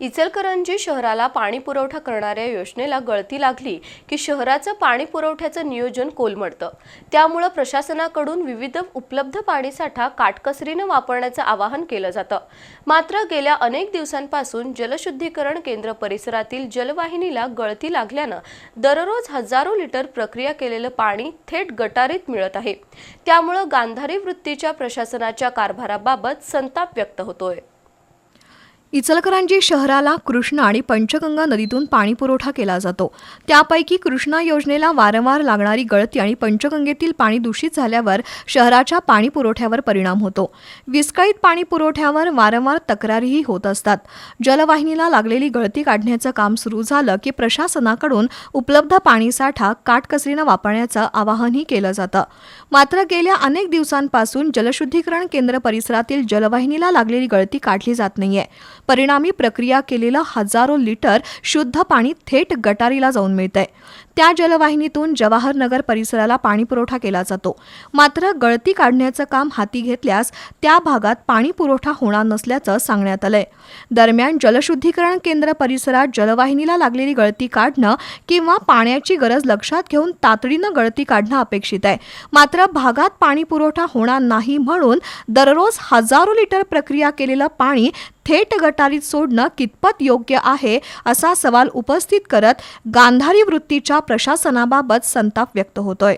इचलकरंजी शहराला पाणी पुरवठा करणाऱ्या योजनेला गळती लागली की शहराचं पाणी पुरवठ्याचं नियोजन कोलमडतं. त्यामुळं प्रशासनाकडून विविध उपलब्ध पाणीसाठा काटकसरीनं वापरण्याचं आवाहन केलं जातं. मात्र गेल्या अनेक दिवसांपासून जलशुद्धीकरण केंद्र परिसरातील जलवाहिनीला गळती लागल्यानं दररोज हजारो लिटर प्रक्रिया केलेलं पाणी थेट गटारीत मिळत आहे. त्यामुळं गांधारी वृत्तीच्या प्रशासनाच्या कारभाराबाबत संताप व्यक्त होतोय. इचलकरंजी शहराला कृष्णा आणि पंचगंगा नदीतून पाणीपुरवठा केला जातो. त्यापैकी कृष्णा योजनेला वारंवार लागणारी गळती आणि पंचगंगेतील पाणी दूषित झाल्यावर शहराच्या पाणीपुरवठ्यावर परिणाम होतो. विस्कळीत पाणीपुरवठ्यावर वारंवार तक्रारीही होत असतात. जलवाहिनीला लागलेली गळती काढण्याचं काम सुरू झालं की प्रशासनाकडून उपलब्ध पाणीसाठा काटकसरीनं वापरण्याचं आवाहनही केलं जातं. मात्र गेल्या अनेक दिवसांपासून जलशुद्धीकरण केंद्र परिसरातील जलवाहिनीला लागलेली गळती काढली जात नाहीये. परिणामी प्रक्रिया केलेलं हजारो लिटर शुद्ध पाणी थेट गटारीला जाऊन मिळतंय. त्या जलवाहिनीतून जवाहरनगर परिसराला पाणी पुरवठा केला जातो. मात्र गळती काढण्याचं काम हाती घेतल्यास त्या भागात पाणी पुरवठा होणार नसल्याचं सांगण्यात आलंय. दरम्यान जलशुद्धीकरण केंद्र परिसरात जलवाहिनीला लागलेली गळती काढणं किंवा पाण्याची गरज लक्षात घेऊन तातडीनं गळती काढणं अपेक्षित आहे. मात्र भागात पाणी पुरवठा होणार नाही म्हणून दररोज हजारो लिटर प्रक्रिया केलेलं पाणी थेट गटारीत सोडणं कितपत योग्य आहे असा सवाल उपस्थित करत गांधारी वृत्तीच्या प्रशासनाबाबत संताप व्यक्त होतोय.